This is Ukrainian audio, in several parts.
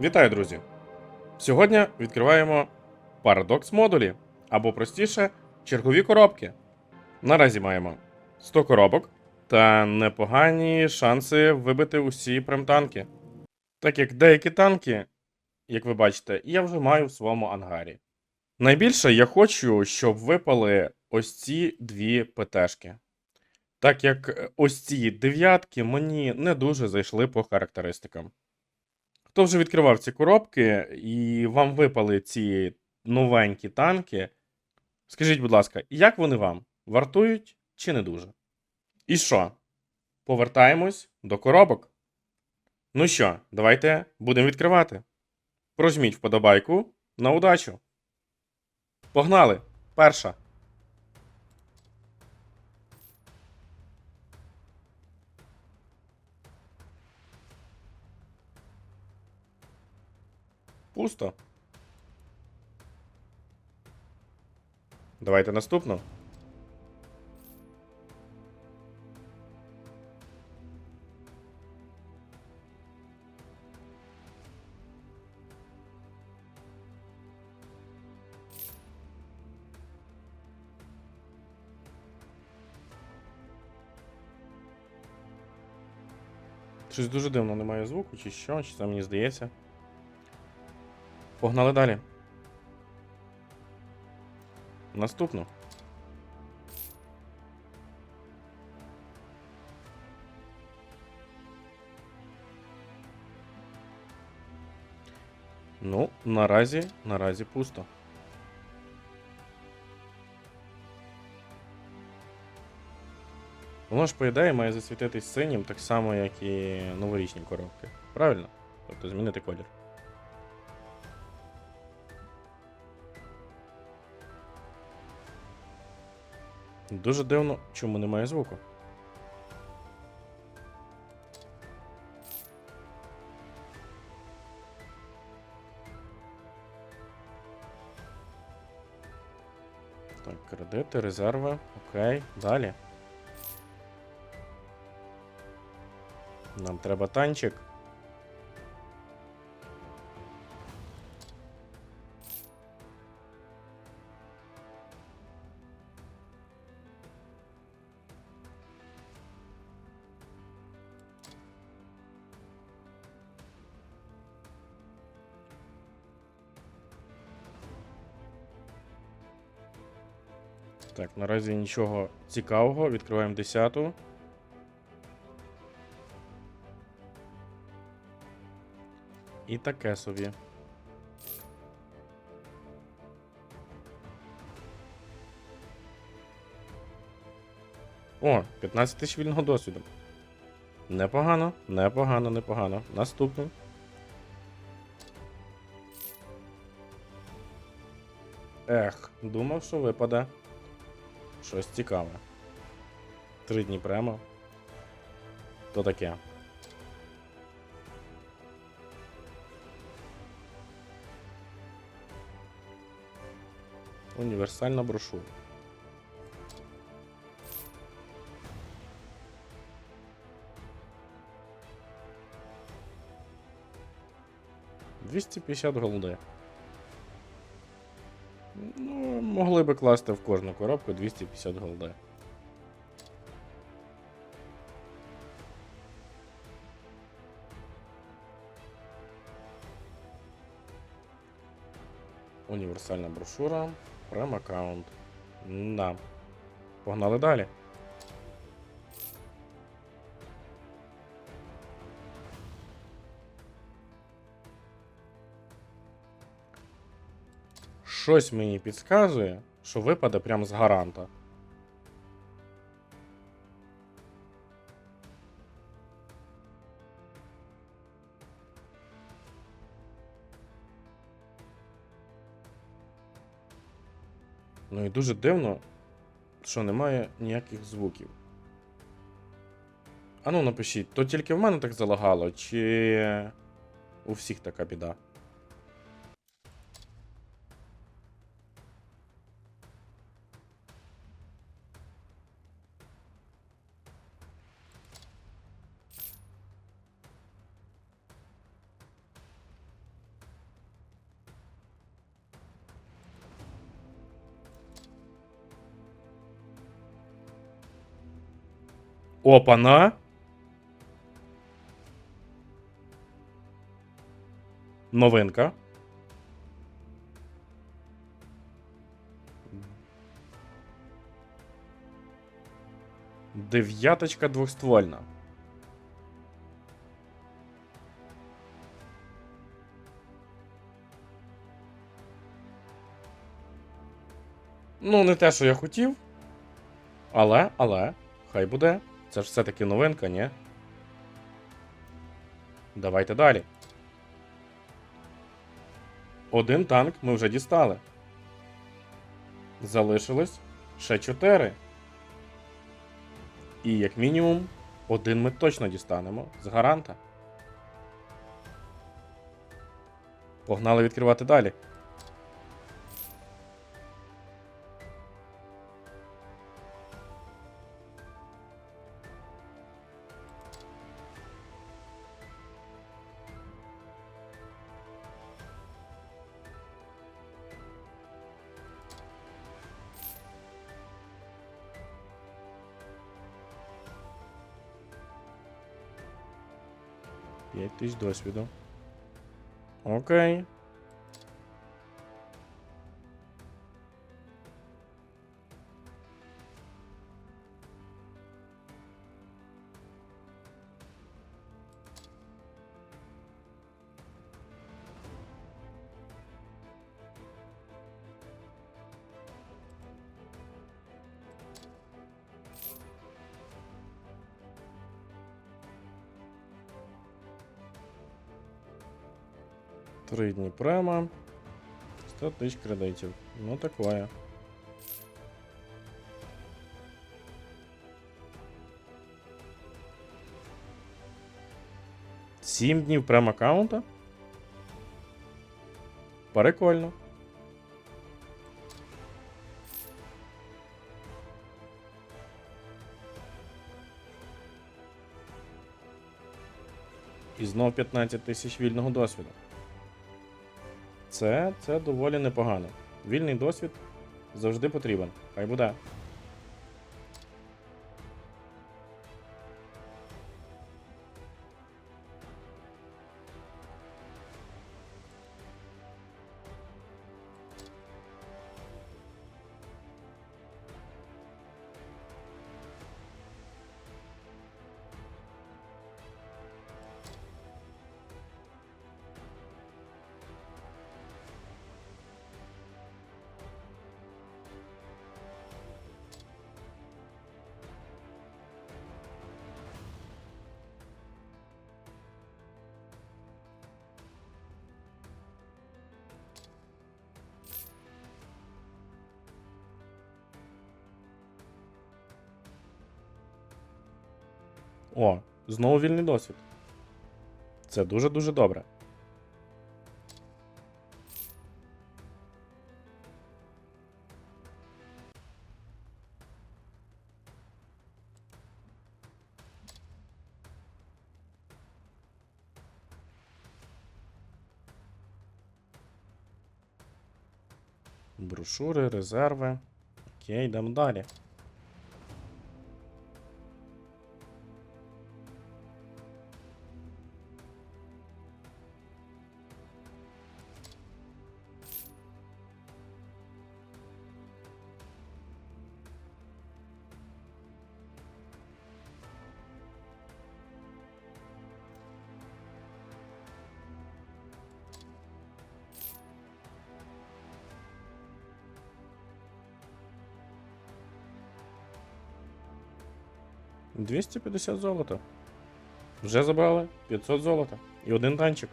Вітаю, друзі! Сьогодні відкриваємо парадокс модулі, або простіше, чергові коробки. Наразі маємо 100 коробок та непогані шанси вибити усі премтанки. Так як деякі танки, як ви бачите, я вже маю в своєму ангарі. Найбільше я хочу, щоб випали ось ці дві ПТшки. Так як ось ці дев'ятки мені не дуже зайшли по характеристикам. Хто вже відкривав ці коробки і вам випали ці новенькі танки, скажіть, будь ласка, як вони вам? Вартують чи не дуже? І що? Повертаємось до коробок. Ну що, давайте будемо відкривати. Прожміть вподобайку на удачу. Погнали! Перша. Пусто. Давайте наступну. Щось дуже дивно немає звуку, чи що, чи це мені здається. Погнали далі. Наступну. Ну, наразі, наразі пусто. Воно ж, по ідеї, має засвітитись синім, так само, як і новорічні коробки. Правильно? Тобто змінити колір. Дуже дивно, чому немає звуку. Так, кредити, резерви. Окей, далі. Нам треба танчик. Наразі нічого цікавого. Відкриваємо десяту. І таке собі. О, 15 тисяч вільного досвіду. Непогано, непогано, непогано. Наступний. Ех, думав, що випаде. Щось цікаве. Три дні прямо. То таке. Універсальна брошура. Двісті п'ятдесят голди. Ну, могли би класти в кожну коробку 250 голди. Універсальна брошура. Прем аккаунт. Да. Погнали далі. Щось мені підказує, що випаде прям з гаранта. Ну і дуже дивно, що немає ніяких звуків. Ану, напишіть, то тільки в мене так залагало, чи у всіх така біда. Опана. Новинка. Дев'яточка двохствольна. Ну, не те, що я хотів. Але, але, хай буде. Це ж все-таки новинка, ні? Давайте далі. Один танк ми вже дістали. Залишилось ще чотири. І як мінімум, один ми точно дістанемо з гаранта. Погнали відкривати далі. П'ять тисяч досвіду. Три дні према. 100 тисяч кредитів. Ну такое. Сім днів прем аккаунта? Прикольно. І знов 15 тисяч вільного досвіду. Це, це доволі непогано. Вільний досвід завжди потрібен. Хай буде. О, знову вільний досвід. Це дуже-дуже добре. Брошури, резерви. Окей, йдемо далі. — 250 золота. Вже забрали 500 золота. І один танчик.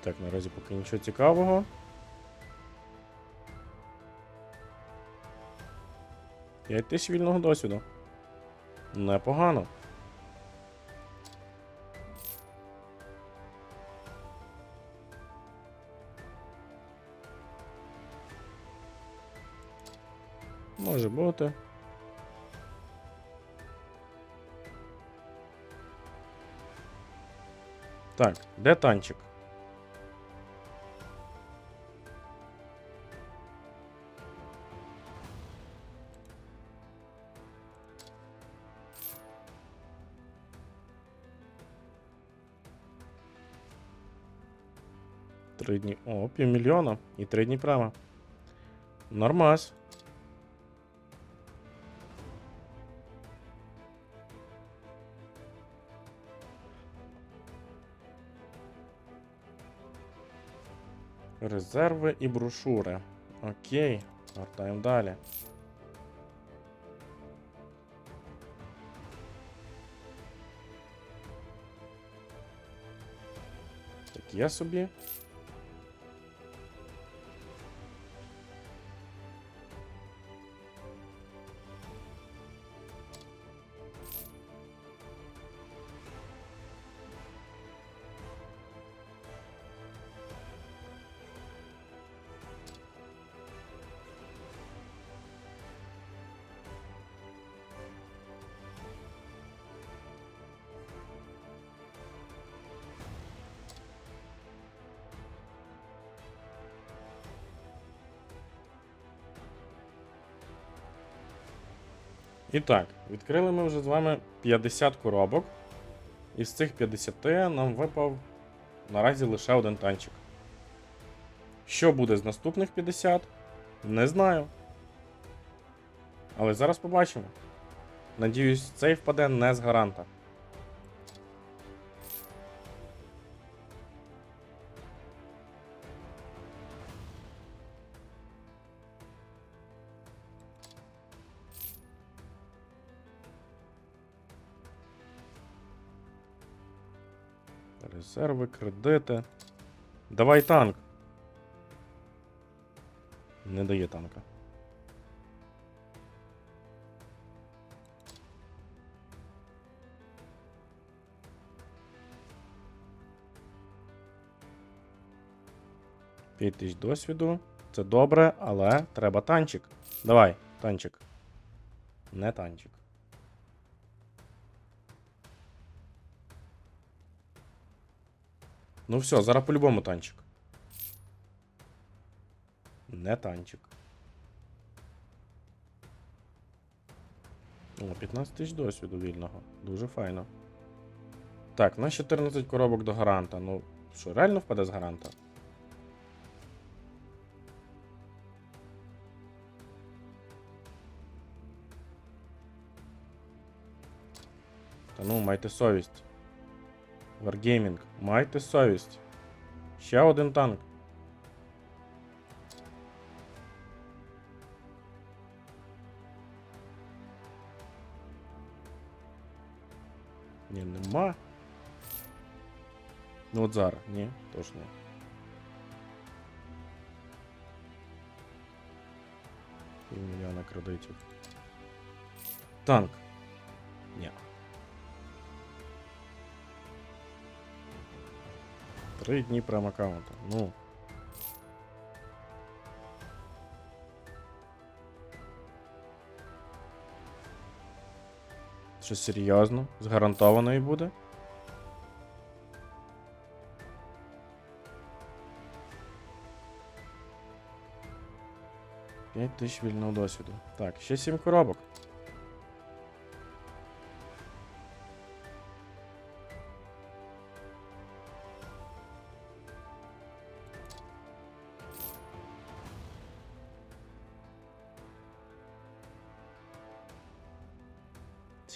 Так, наразі поки нічого цікавого. П'ять тисяч вільного досвіду. Непогано. Може бути. Так, де танчик? Три дні. О, півмільйона. І три дні прямо. Нормас. Резерви і брошури. Окей, гортаємо далі. Так, я собі. І так, відкрили ми вже з вами 50 коробок. Із цих 50 нам випав наразі лише один танчик. Що буде з наступних 50? Не знаю. Але зараз побачимо. Надіюсь, цей впаде не з гаранта. Резерви, кредити. Давай танк. Не дає танка. П'ять тисяч досвіду. Це добре, але треба танчик. Давай, танчик. Не танчик. Ну все, зараз по-любому танчик. Не танчик. О, 15 тисяч досвіду вільного. Дуже файно. Так, на 14 коробок до гаранта. Ну, що, реально впаде з гаранта? Та ну, майте совість. Wargaming, майте совість. Ще один танк. Ні, нема. Ну от зараз, ні, точно. Півмільйона кредитів. Танк. Три дні прям аккаунта. Ну. Що серйозно? З гарантованої буде? П'ять тисяч вільного досвіду. Так, ще сім коробок.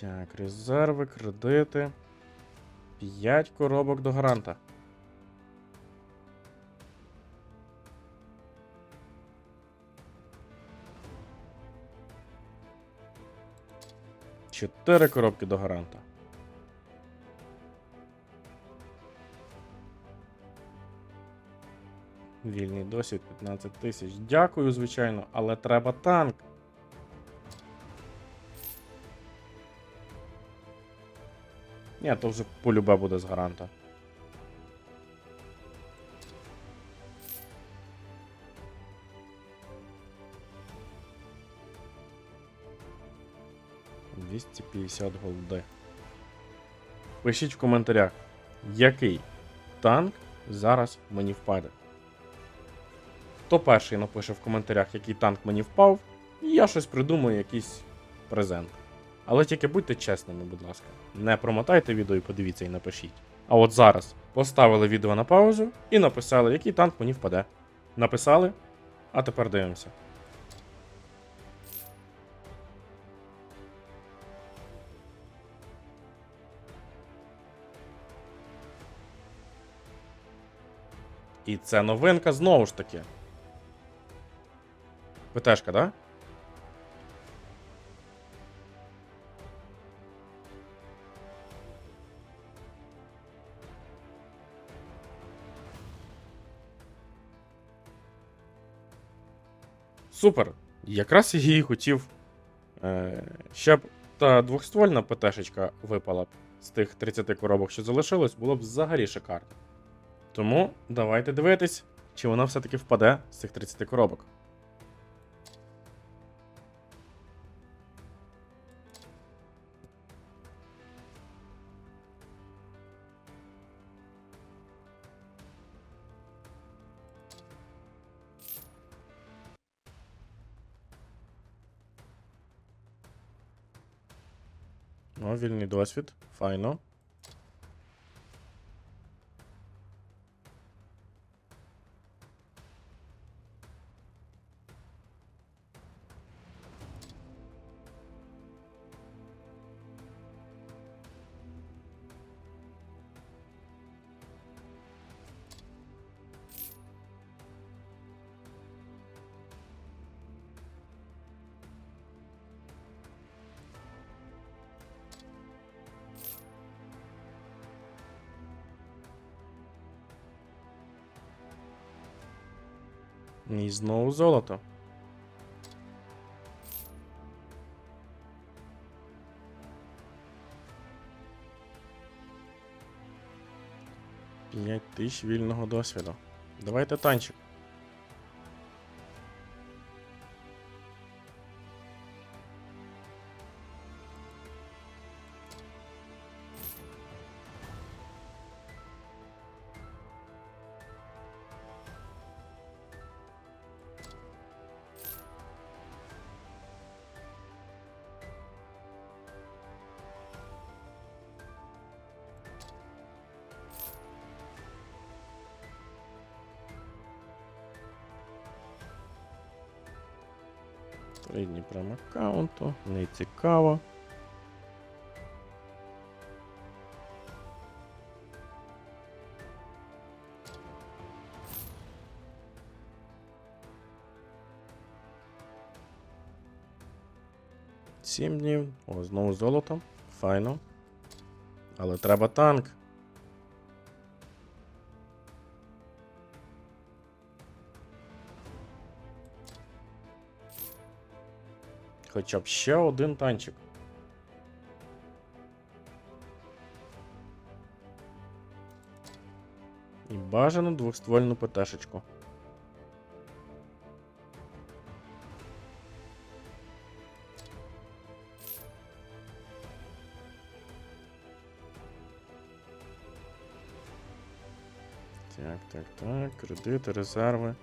Так, резерви, кредити. 5 коробок до гаранта. Чотири коробки до гаранта. Вільний досвід 15 тисяч. Дякую, звичайно, але треба танк. Ні, то вже полюбе буде з гаранта. Двісті п'ятдесят голди. Пишіть в коментарях, який танк зараз мені впаде. Хто перший напише в коментарях, який танк мені впав, і я щось придумаю, якийсь презент. Але тільки будьте чесними, будь ласка. Не промотайте відео і подивіться і напишіть. А от зараз поставили відео на паузу і написали, який танк мені впаде. Написали, а тепер дивимося. І це новинка знову ж таки. ПТшка, да? Супер. Якраз я її хотів. Е, ще та двохствольна ПТшечка випала б з тих 30 коробок, що залишилось, було б взагалі шикарно. Тому давайте дивитись, чи вона все-таки впаде з цих 30 коробок. О, вільний досвід. Файно. І знову золото. П'ять тисяч вільного досвіду. Давайте танчик. Три прям аккаунту. Не цікаво. Сім днів. О, знову золото. Файно. Але треба танк. Хоча б ще один танчик. І бажано двохствольну ПТшечку. Так, так, так, кредити, резерви.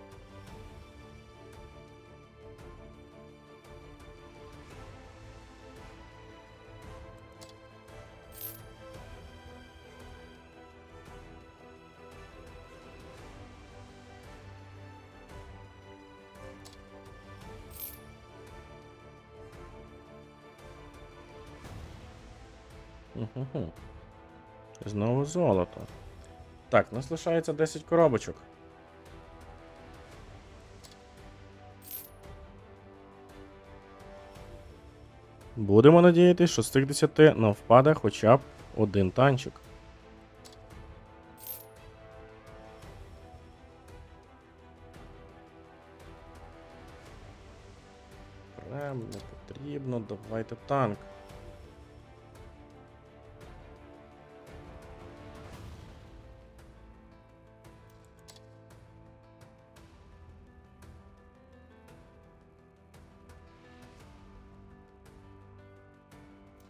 Угу. Знову золото. Так, у нас лишається 10 коробочок. Будемо надіятися, що з цих 10 нам впаде хоча б один танчик. Прям не потрібно, давайте танк.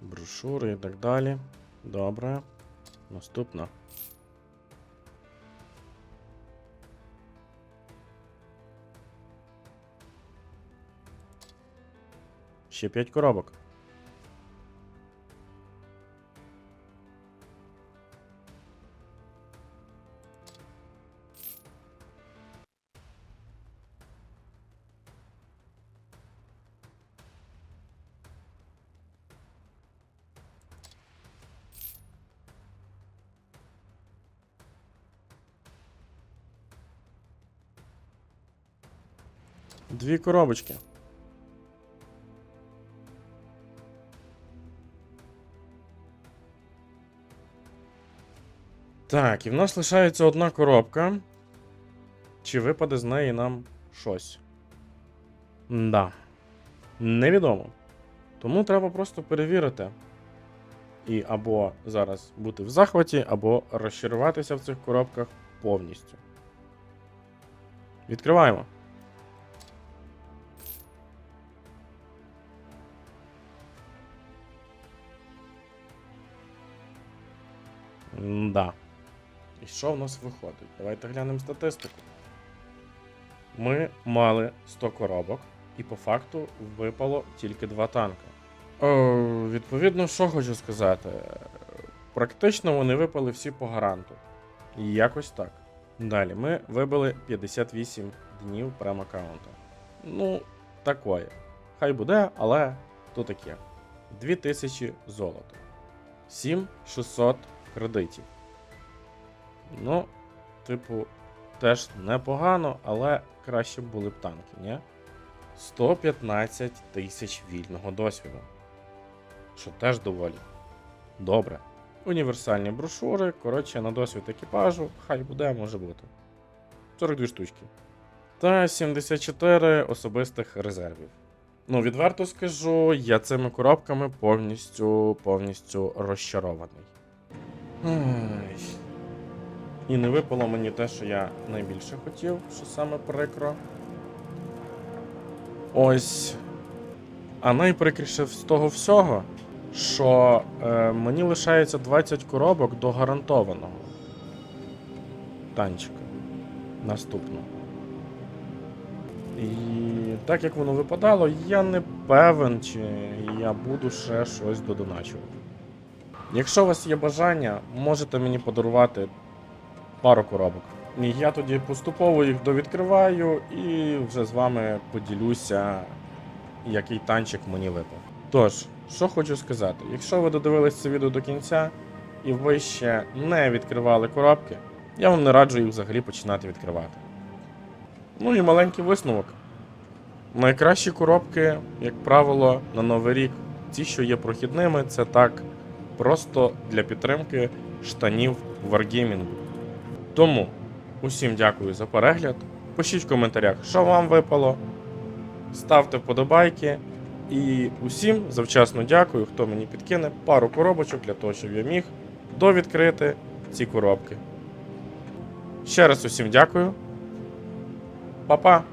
брошюры и так далее. Добре. наступно. Еще 5 коробок. Дві коробочки. Так, і в нас лишається одна коробка. Чи випаде з неї нам щось? Да. Невідомо. Тому треба просто перевірити. І або зараз бути в захваті, або розчаруватися в цих коробках повністю. Відкриваємо. Да. І що в нас виходить? Давайте глянемо статистику. Ми мали 100 коробок, і по факту випало тільки два танки. О, відповідно, що хочу сказати. Практично вони випали всі по гаранту. Якось так. Далі ми вибили 58 днів прем-аккаунта. Ну, такое. Хай буде, але то таке. 2000 золота. 7600 кредитів. Ну, типу, теж непогано, але краще були б танки, ні? 115 тисяч вільного досвіду. Що теж доволі. Добре. Універсальні брошури, коротше, на досвід екіпажу, хай буде, може бути. 42 штучки. Та 74 особистих резервів. Ну, відверто скажу, я цими коробками повністю повністю розчарований. І не випало мені те, що я найбільше хотів, що саме прикро. Ось. А найприкріше з того всього, що е, мені лишається 20 коробок до гарантованого танчика наступного. І так як воно випадало, я не певен, чи я буду ще щось додоначувати. Якщо у вас є бажання, можете мені подарувати пару коробок. І я тоді поступово їх довідкриваю і вже з вами поділюся, який танчик мені випав. Тож, що хочу сказати, якщо ви додивились це відео до кінця і ви ще не відкривали коробки, я вам не раджу їх взагалі починати відкривати. Ну і маленький висновок. Найкращі коробки, як правило, на Новий рік, ті, що є прохідними, це так просто для підтримки штанів Wargaming. Тому усім дякую за перегляд. Пишіть в коментарях, що вам випало. Ставте вподобайки. І усім завчасно дякую, хто мені підкине пару коробочок для того, щоб я міг довідкрити ці коробки. Ще раз усім дякую. Па-па!